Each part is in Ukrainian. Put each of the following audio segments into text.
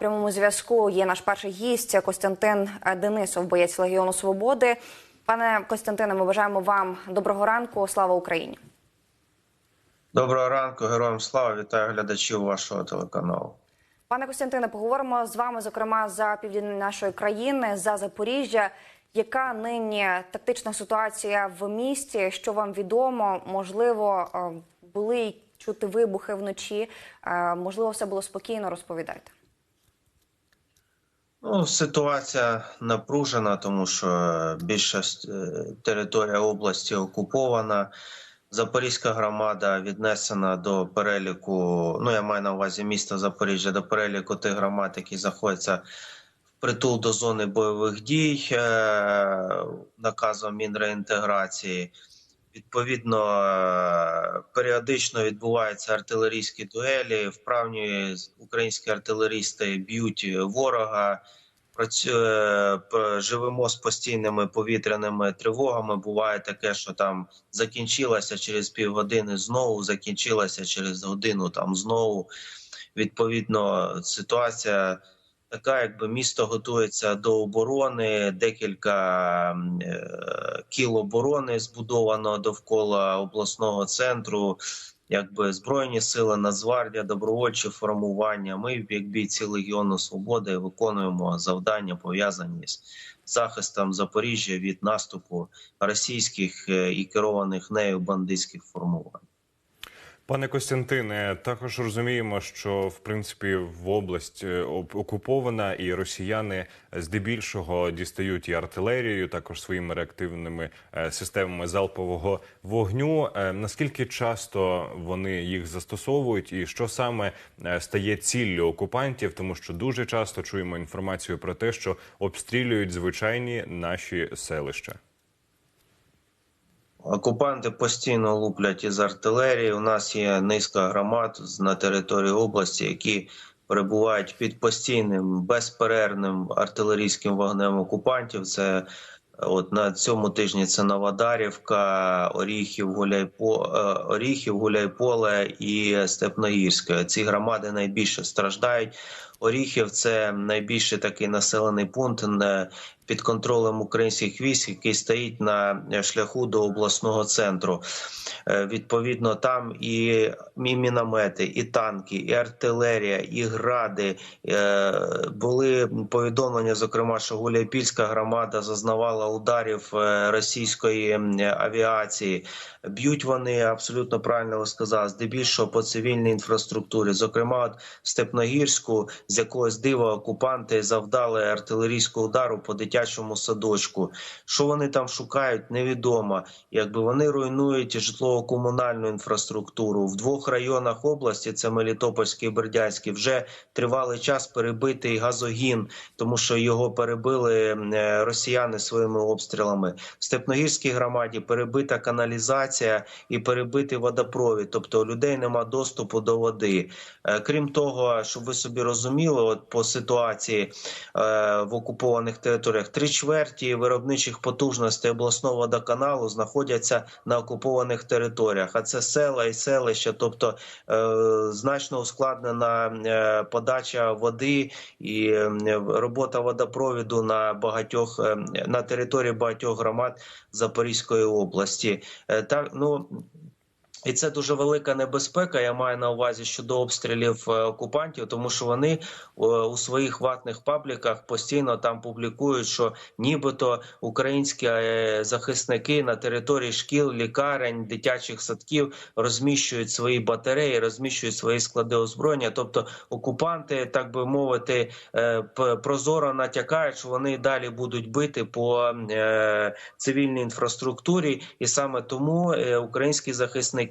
прямому зв'язку є наш перший гість Костянтин е, Денисов, боєць Легіону Свободи. Пане Костянтине, ми бажаємо вам доброго ранку. Слава Україні! Доброго ранку, героям слава! Вітаю глядачів вашого телеканалу. Пане Костянтине, поговоримо з вами, зокрема, за південь нашої країни, за Запоріжжя. Яка нині тактична ситуація в місті? Що вам відомо? Можливо, е, були чути вибухи вночі? Е, Можливо, все було спокійно. Розповідайте. Ну, ситуація напружена, тому що більшість е, територія області окупована. Запорізька громада віднесена до переліку. Ну, я маю на увазі місто Запоріжжя до переліку тих громад, які знаходяться впритул до зони бойових дій е, наказом Мінреінтеграції. Відповідно, е, періодично відбуваються артилерійські дуелі. Вправні українські артилерісти б'ють ворога. Працює живемо з постійними повітряними тривогами. Буває таке, що там закінчилося через півгодини знову, закінчилося через годину там знову. Відповідно, ситуація така, якби місто готується до оборони, декілька е, кіл оборони збудовано довкола обласного центру. Якби збройні сили, Нацгвардія, добровольчі формування. Ми, як бійці Легіону Свободи, виконуємо завдання пов'язані з захистом Запоріжжя від наступу російських е, і керованих нею бандитських формувань. Пане Костянтине, також розуміємо, що в принципі в область е, окупована, і росіяни здебільшого дістають і артилерію, також своїми реактивними е, системами залпового вогню. Е, Наскільки часто вони їх застосовують, і що саме стає ціллю окупантів? Тому що дуже часто чуємо інформацію про те, що обстрілюють звичайні наші селища. Окупанти постійно луплять із артилерії. У нас є низка громад на території області, які перебувають під постійним безперервним артилерійським вогнем окупантів. Це от на цьому тижні це Новодарівка, Оріхів, Гуляйпо, е, Оріхів, Гуляйполе і Степногірське. Ці громади найбільше страждають. Оріхів це найбільший такий населений пункт під контролем українських військ, який стоїть на шляху до обласного центру. Е, Відповідно, там і, міномети, і танки, і артилерія, і гради. Е, Були повідомлення, зокрема, що Гуляйпільська громада зазнавала ударів е, російської авіації. Б'ють вони абсолютно правильно ви сказали, здебільшого по цивільній інфраструктурі. Зокрема, от Степногірську з якогось дива окупанти завдали артилерійського удару по дитячому садочку. Що вони там шукають, невідомо. Якби вони руйнують житлово-комунальну інфраструктуру в двох районах області, це Мелітопольський і Бердянський, вже тривалий час перебитий газогін, тому що його перебили е, росіяни своїми обстрілами. В Степногірській громаді перебита каналізація і перебитий водопровід, тобто у людей нема доступу до води. Е, Крім того, щоб ви собі розуміли, от по ситуації е, в окупованих територіях, три чверті виробничих потужностей обласного водоканалу знаходяться на окупованих територіях, а це села і селища, тобто е, значно ускладнена подача води і робота водопровіду на багатьох на території багатьох громад Запорізької області. Е, Так, ну і це дуже велика небезпека. Я маю на увазі щодо обстрілів е, окупантів, тому що вони е, у своїх ватних пабліках постійно там публікують, що нібито українські е, захисники на території шкіл, лікарень, дитячих садків розміщують свої батареї, розміщують свої склади озброєння. Тобто окупанти, так би мовити, прозоро натякають, що вони далі будуть бити по цивільній інфраструктурі, і саме тому українські захисники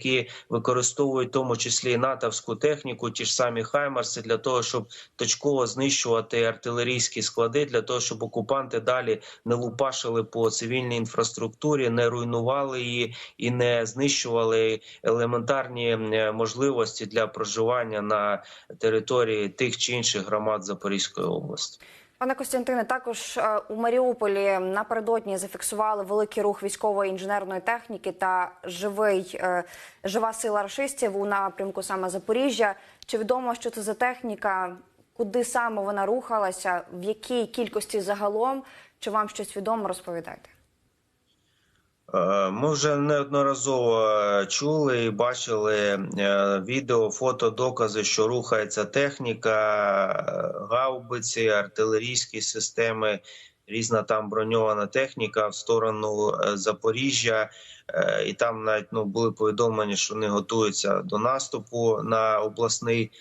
використовують в тому числі натовську техніку, ті ж самі хаймарси, для того, щоб точково знищувати артилерійські склади, для того, щоб окупанти далі не лупашили по цивільній інфраструктурі, не руйнували її і не знищували елементарні можливості для проживання на території тих чи інших громад Запорізької області. Пане Костянтине, також е, у Маріуполі напередодні зафіксували великий рух військової інженерної техніки та живий е, жива сила рашистів у напрямку саме Запоріжжя. Чи відомо, що це за техніка? куди саме вона рухалася, в якій кількості загалом, чи вам щось відомо розповідайте? Е, Ми вже неодноразово е, чули і бачили е, відео, фото, докази, що рухається техніка, гаубиці, артилерійські системи, різна там броньована техніка в сторону Запоріжжя. І там навіть ну були повідомлення, що вони готуються до наступу на обласний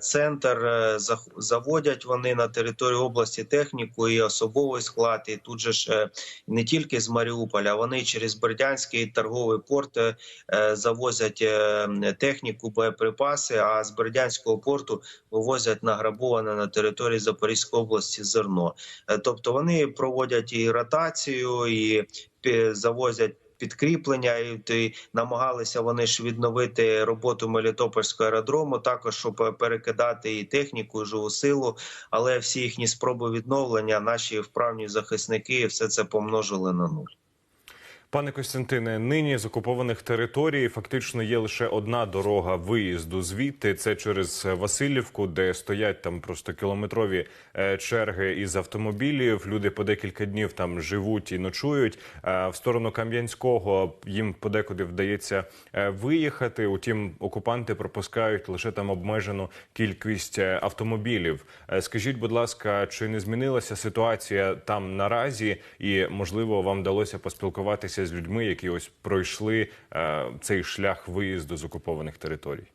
центр. Е, Заводять вони на територію області техніку і особовий склад. І тут же ж е, не тільки з Маріуполя, вони через Бердянський торговий порт е, е, завозять е, техніку, боєприпаси. А з Бердянського порту вивозять награбоване на території Запорізької області зерно. Е, Тобто вони проводять і ротацію, і завозять. Підкріплення і намагалися вони ж відновити роботу Мелітопольського аеродрому, також щоб перекидати і техніку, і живу силу. Але всі їхні спроби відновлення, наші вправні захисники, все це помножили на нуль. Пане Костянтине, нині з окупованих територій фактично є лише одна дорога виїзду звідти. Це через Васильівку, де стоять там просто кілометрові е, черги із автомобілів. Люди по декілька днів там живуть і ночують. Е, В сторону Кам'янського їм подекуди вдається е, виїхати. Утім, окупанти пропускають лише там обмежену кількість автомобілів. Скажіть, будь ласка, чи не змінилася ситуація там наразі, і можливо вам вдалося поспілкуватися з людьми, які ось пройшли е, цей шлях виїзду з окупованих територій?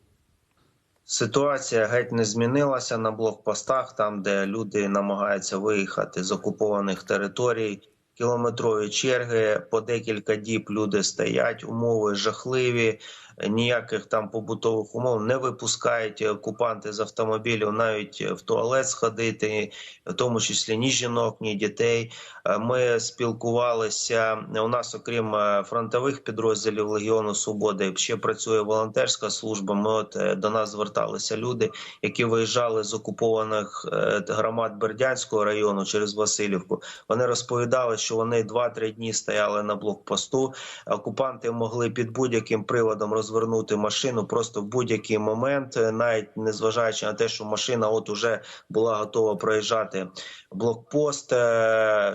Ситуація геть не змінилася на блокпостах, там де люди намагаються виїхати з окупованих територій. Кілометрові черги по декілька діб люди стоять, умови жахливі. Ніяких там побутових умов не випускають окупанти з автомобілів навіть в туалет сходити, в тому числі ні жінок, ні дітей. Е, Ми спілкувалися. У нас, окрім е, фронтових підрозділів Легіону Свободи, ще працює волонтерська служба. Ми от е, до нас зверталися люди, які виїжджали з окупованих е, громад Бердянського району через Васильівку. Вони розповідали, що вони 2-3 дні стояли на блокпосту. Окупанти могли під будь-яким приводом розвернути машину просто в будь-який момент, е, навіть незважаючи на те, що машина от уже була готова проїжджати блокпост. е,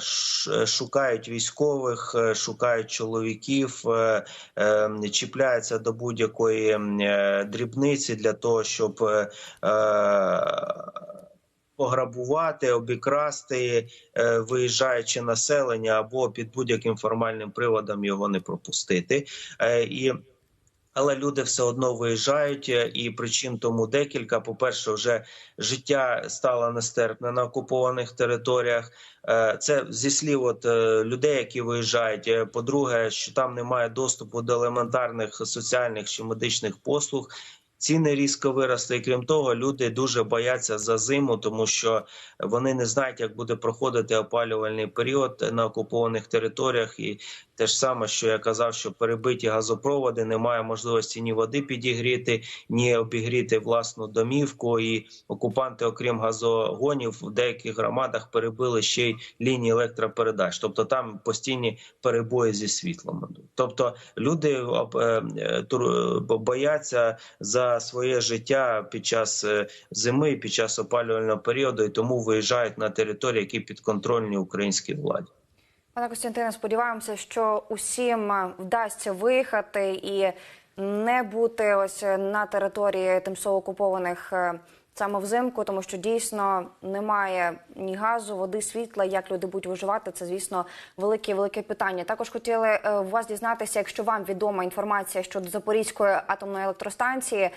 Шукають військових, е, шукають чоловіків, е, е, чіпляються до будь-якої е, дрібниці для того, щоб. е, е, Пограбувати, обікрасти, е, виїжджаючи населення або під будь-яким формальним приводом його не пропустити. Е, І але люди все одно виїжджають, е, і причин тому декілька. По-перше, вже життя стало нестерпне на окупованих територіях. Е, Це зі слів от е, людей, які виїжджають. По-друге, що там немає доступу до елементарних соціальних чи медичних послуг. Ціни різко виросли, і крім того, люди дуже бояться за зиму, тому що вони не знають, як буде проходити опалювальний період на окупованих територіях. І те ж саме, що я казав, що перебиті газопроводи, немає можливості ні води підігріти, ні обігріти власну домівку. І окупанти, окрім газогонів, в деяких громадах перебили ще й лінії електропередач. Тобто там постійні перебої зі світлом. Тобто люди е, е, бояться за своє життя під час е, зими, під час опалювального періоду, і тому виїжджають на території, які підконтрольні українській владі. Пане Костянтине, сподіваємося, що усім е, вдасться виїхати і не бути ось на території тимчасово окупованих е, саме взимку, тому що дійсно немає ні газу, води, світла. Як люди будуть виживати, це звісно велике велике питання. Також хотіли е, вас дізнатися, якщо вам відома інформація щодо Запорізької атомної електростанції.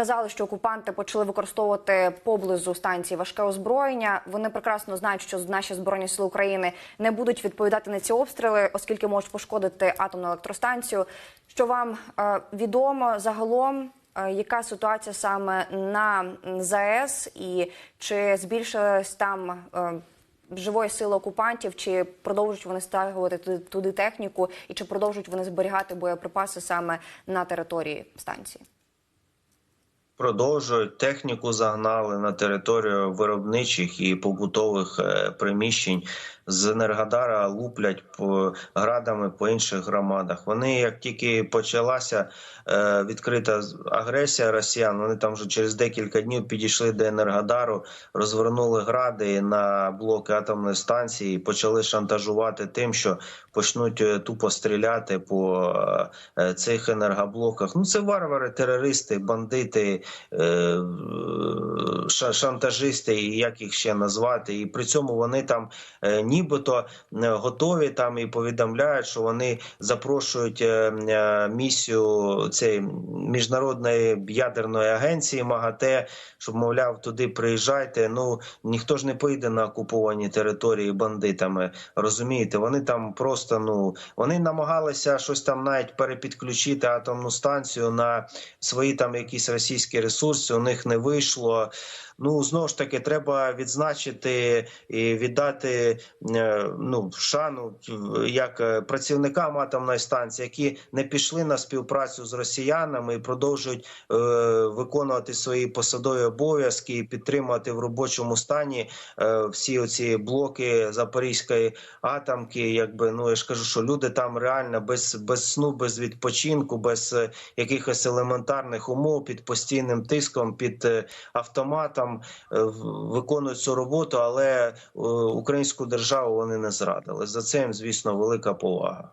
Казали, що окупанти почали використовувати поблизу станції важке озброєння. Вони прекрасно знають, що наші збройні сили України не будуть відповідати на ці обстріли, оскільки можуть пошкодити атомну електростанцію. Що вам е, відомо загалом, е, яка ситуація саме на ЗАЕС, і чи збільшилась там е, живої сили окупантів, чи продовжують вони стягувати туди, туди техніку, і чи продовжують вони зберігати боєприпаси саме на території станції? Продовжують техніку загнали на територію виробничих і побутових е, приміщень. З Енергодара луплять по градами по інших громадах. Вони як тільки почалася е, відкрита агресія росіян, вони там вже через декілька днів підійшли до Енергодару, розвернули гради на блоки атомної станції, і почали шантажувати тим, що почнуть е, тупо стріляти по е, цих енергоблоках. Ну це варвари, терористи, бандити, шантажисти, як їх ще назвати. І при цьому вони там е, нібито е, готові там і повідомляють, що вони запрошують е, е, місію цієї міжнародної ядерної агенції МАГАТЕ, щоб мовляв туди приїжджайте. Ну ніхто ж не поїде на окуповані території бандитами. Розумієте, вони там просто ну вони намагалися щось там навіть перепідключити атомну станцію на свої там якісь російські ресурси. У них не вийшло. Ну знову ж таки, треба відзначити і віддати е, ну шану як е, працівникам атомної станції, які не пішли на співпрацю з росіянами і продовжують е, виконувати свої посадові обов'язки і підтримувати в робочому стані е, всі оці блоки Запорізької атомки. Якби ну я ж кажу, що люди там реально без, без сну, без відпочинку, без е, якихось елементарних умов під постійним тиском, під автоматом е, в- виконують цю роботу, але е, українську державу вони не зрадили. За це їм, звісно, велика повага.